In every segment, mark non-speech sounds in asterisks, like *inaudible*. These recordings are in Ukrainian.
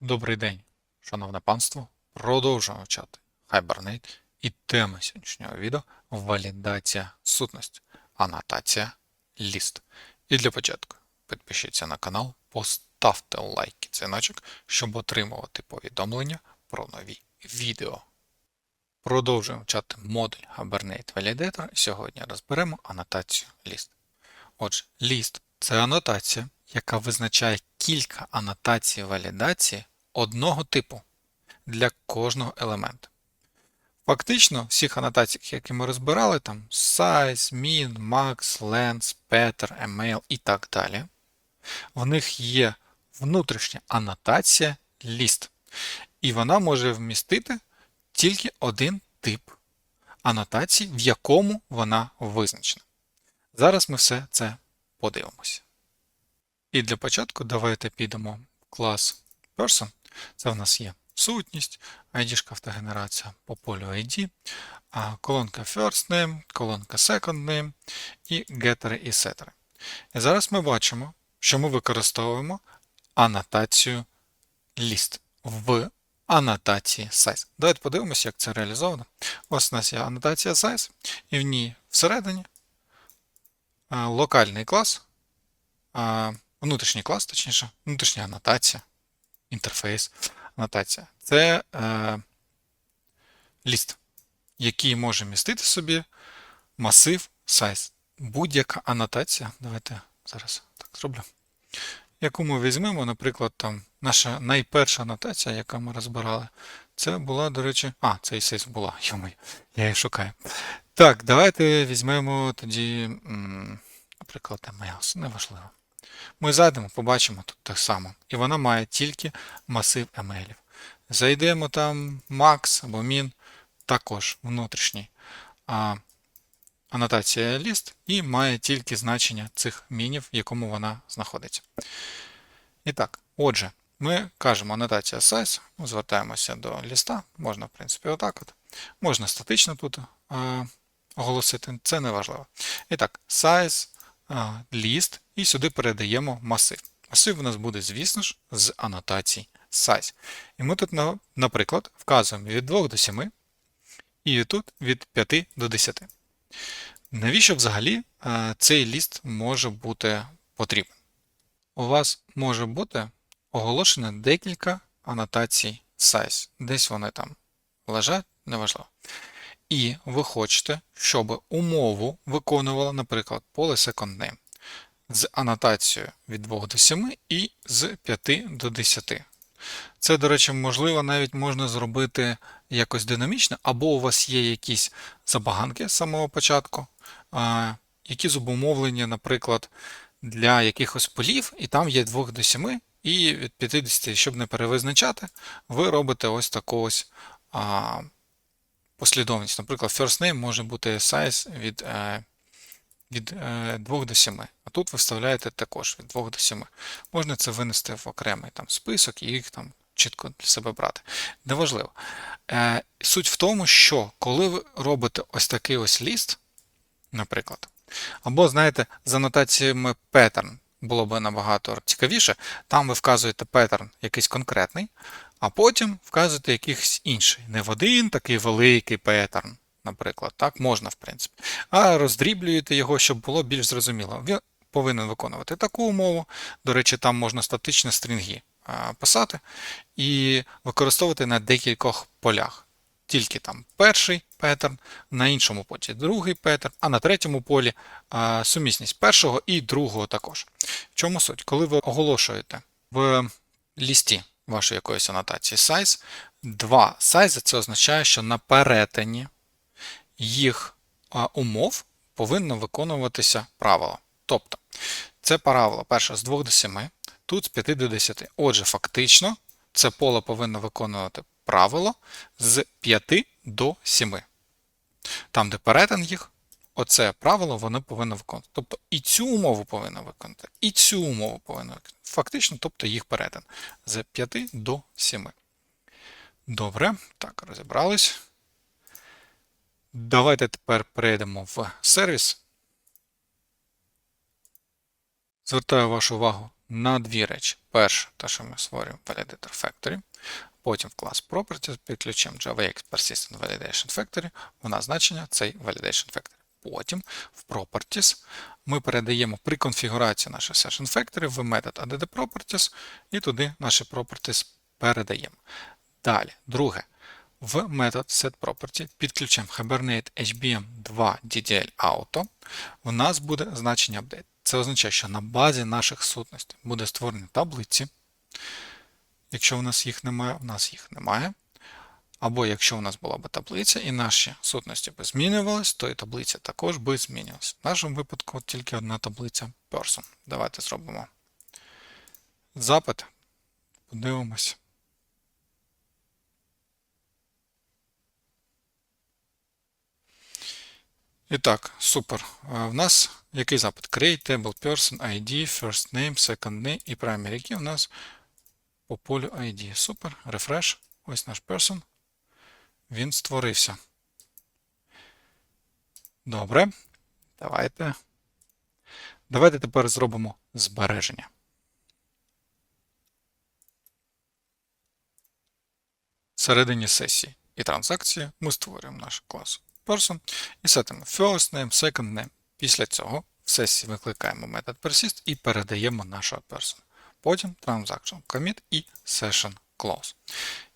Добрий день, шановне панство. Продовжуємо вчати Hibernate і тема сьогоднішнього відео валідація сутності, анотація ліст. І для початку підпишіться на канал, поставте лайк і дзвіночок, щоб отримувати повідомлення про нові відео. Продовжуємо вчати модуль Hibernate Validator і сьогодні розберемо анотацію ліст. Отже, ліст це анотація, яка визначає кілька анотацій валідації одного типу для кожного елемента. Фактично, всіх анотацій, які ми розбирали, там size, min, max, length, pattern, email і так далі, в них є внутрішня анотація list. І вона може вмістити тільки один тип анотації, в якому вона визначена. Зараз ми все це подивимося. І для початку давайте підемо в клас Person. Це в нас є сутність, ID автогенерація по полю ID, колонка First Name, колонка Second Name і getter і setter. І зараз ми бачимо, що ми використовуємо анотацію list в анотації size. Давайте подивимося, як це реалізовано. Ось у нас є анотація size, і в ній всередині локальний клас, внутрішній клас, точніше, внутрішня анотація, інтерфейс, анотація. Це е, ліст, який може містити собі масив size. Будь-яка анотація. Давайте зараз так зроблю. Яку ми візьмемо, наприклад, там наша найперша анотація, яку ми розбирали, це була, до речі, а, це і size була, йомий, я її шукаю. Так, давайте візьмемо тоді, наприклад, emails, неважливо. Ми зайдемо, побачимо тут так само. І вона має тільки масив емейлів. Зайдемо там max або min, також внутрішній а, анотація ліст, і має тільки значення цих мінів, в якому вона знаходиться. І так, отже, ми кажемо анотація size, звертаємося до ліста, можна, в принципі, отак от. Можна статично тут а, оголосити, це не важливо. І так, size ліст, і сюди передаємо масив. Масив у нас буде, звісно ж, з анотацій size. І ми тут, наприклад, вказуємо від 2 до 7, і тут від 5 до 10. Навіщо взагалі цей ліст може бути потрібен? У вас може бути оголошено декілька анотацій size. Десь вони там лежать, неважливо. І ви хочете, щоб умову виконувало, наприклад, поле second з анотацією від 2 до 7 і з 5 до 10. Це, до речі, можливо, навіть можна зробити якось динамічно, або у вас є якісь забаганки з самого початку, які зобумовлені, наприклад, для якихось полів, і там є 2 до 7, і від 50, щоб не перевизначати, ви робите ось таку ось послідовність. Наприклад, first name може бути size від е, від 2 е, до 7. А тут ви вставляєте також від 2 до 7. Можна це винести в окремий там список і їх там чітко для себе брати. Неважливо. Е, суть в тому, що коли ви робите ось такий ось ліст, наприклад, або, знаєте, з анотаціями pattern було б набагато цікавіше, там ви вказуєте паттерн якийсь конкретний, а потім вказуєте якийсь інший. Не в один такий великий паттерн, наприклад. Так, можна, в принципі. А роздріблюєте його, щоб було більш зрозуміло. Він повинен виконувати таку умову. До речі, там можна статичні стрінги писати і використовувати на декількох полях. Тільки там перший паттерн, на іншому полі другий паттерн, а на третьому полі сумісність першого і другого також. В чому суть? Коли ви оголошуєте в лісті вашої якоїсь анотації size. Два size це означає, що на перетині їх умов повинно виконуватися правило. Тобто, це правило перше з 2 до 7, тут з 5 до 10. Отже, фактично, це поле повинно виконувати правило з 5 до 7. Там, де перетин їх, оце правило воно повинно виконувати. Тобто і цю умову повинно виконати, і цю умову повинно виконати. Фактично, тобто їх перетин з 5 до 7. Добре, так, розібрались. Давайте тепер перейдемо в сервіс. Звертаю вашу увагу на дві речі. Перше, те, що ми створюємо Validator Factory. Потім в клас Properties підключимо JavaX Persistent Validation Factory. Вона значення цей Validation Factory. Потім в Properties ми передаємо при конфігурації нашої Session Factory в метод add Properties і туди наші Properties передаємо. Далі, друге, в метод setProperty підключимо Hibernate HBM 2 DDL Auto. У нас буде значення update. Це означає, що на базі наших сутностей буде створені таблиці. Якщо у нас їх немає, у нас їх немає. Або якщо у нас була б таблиця і наші сутності би змінювались, то і таблиця також би змінювалася. В нашому випадку тільки одна таблиця person. Давайте зробимо запит. Подивимось. І так, супер. В нас який запит? Create table person, ID, first name, second name і primary key у нас по полю ID. Супер. Refresh. Ось наш person. Він створився. Добре. Давайте. Давайте тепер зробимо збереження. Всередині сесії і транзакції ми створюємо наш клас person і сетимо first name, second name. Після цього в сесії викликаємо метод persist і передаємо нашого person. Потім transaction commit і session close.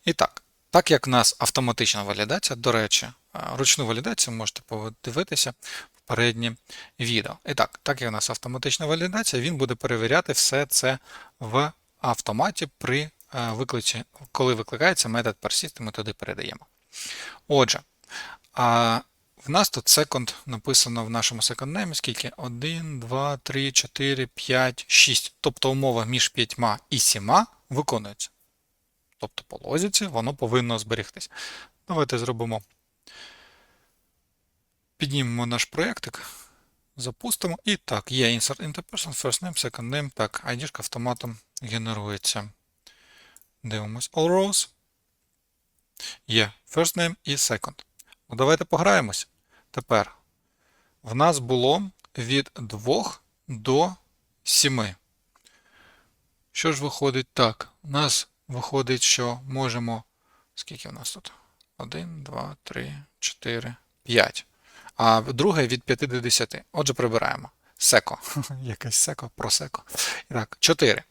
І так, так як в нас автоматична валідація, до речі, ручну валідацію можете подивитися в попереднє відео. І так, так як у нас автоматична валідація, він буде перевіряти все це в автоматі, при виклиці, коли викликається метод persist, ми туди передаємо. Отже, а в нас тут second написано в нашому name, скільки? 1, 2, 3, 4, 5, 6. Тобто умова між 5 і 7 виконується. Тобто по лозіці воно повинно зберігтись. Давайте зробимо. Піднімемо наш проєктик, запустимо. І так, є insert into person, first name, second name. Так, ID автоматом генерується. Дивимось all rows. Є first name і second. Ну, Давайте пограємось. Тепер в нас було від 2 до 7. Що ж виходить так? У нас виходить, що можемо. Скільки в нас тут? 1, 2, 3, 4, 5. А друге від 5 до 10. Отже, прибираємо. Секо. *laughs* Якесь секо, просеко. Так, 4.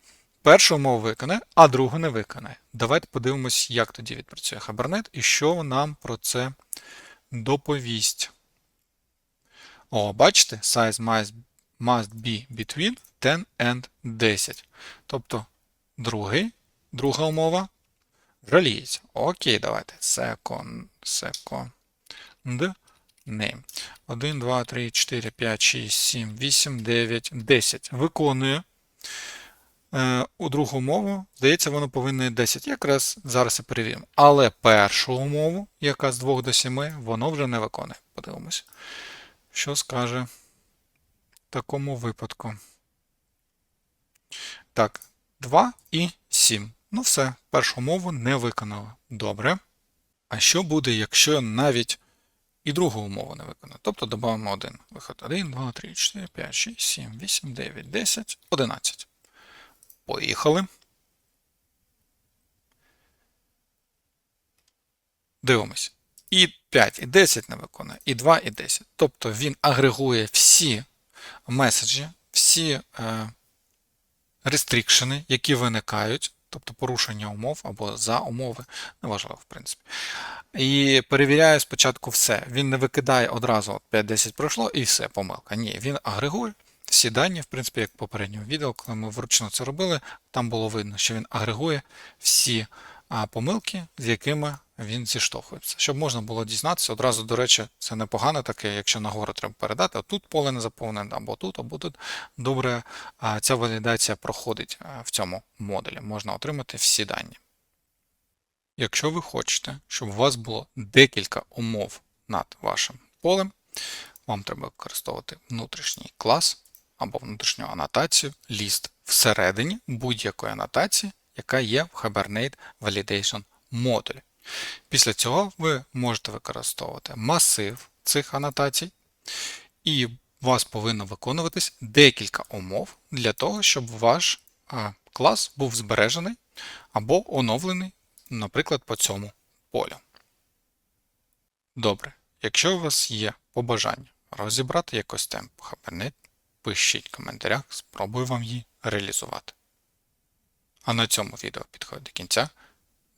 Першу умову виконає, а другу не виконає. Давайте подивимось, як тоді відпрацює Хабернет і що нам про це доповість. О, бачите, size must, must be between 10 and 10. Тобто, другий, друга умова жаліється. Окей, давайте. Second, second name. 1, 2, 3, 4, 5, 6, 7, 8, 9, 10. Виконує. Е, у другу умову, здається, воно повинно 10. Якраз зараз і перевіримо. Але першу умову, яка з 2 до 7, воно вже не виконує. Подивимося, що скаже в такому випадку. Так, 2 і 7. Ну все, першу умову не виконало. Добре. А що буде, якщо навіть і другу умову не виконає? Тобто додамо 1. Виход 1, 2, 3, 4, 5, 6, 7, 8, 9, 10, 11. Поїхали. Дивимось. І 5, і 10 не виконує, і 2, і 10. Тобто він агрегує всі меседжі, всі е, рестрикшени, які виникають, тобто порушення умов або за умови, неважливо, в принципі. І перевіряє спочатку все. Він не викидає одразу 5-10 пройшло і все, помилка. Ні, він агрегує всі дані, в принципі, як в попередньому відео, коли ми вручну це робили, там було видно, що він агрегує всі помилки, з якими він зіштовхується. Щоб можна було дізнатися, одразу, до речі, це непогано таке, якщо нагору треба передати, а тут поле не заповнене, або тут, або тут. Добре, ця валідація проходить в цьому модулі. Можна отримати всі дані. Якщо ви хочете, щоб у вас було декілька умов над вашим полем, вам треба використовувати внутрішній клас або внутрішню анотацію list всередині будь-якої анотації, яка є в Hibernate Validation модулі. Після цього ви можете використовувати масив цих анотацій, і у вас повинно виконуватись декілька умов для того, щоб ваш клас був збережений або оновлений, наприклад, по цьому полю. Добре, якщо у вас є побажання розібрати якось темп Hibernate, пишіть в коментарях, спробую вам її реалізувати. А на цьому відео підходить до кінця.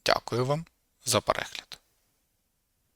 Дякую вам за перегляд.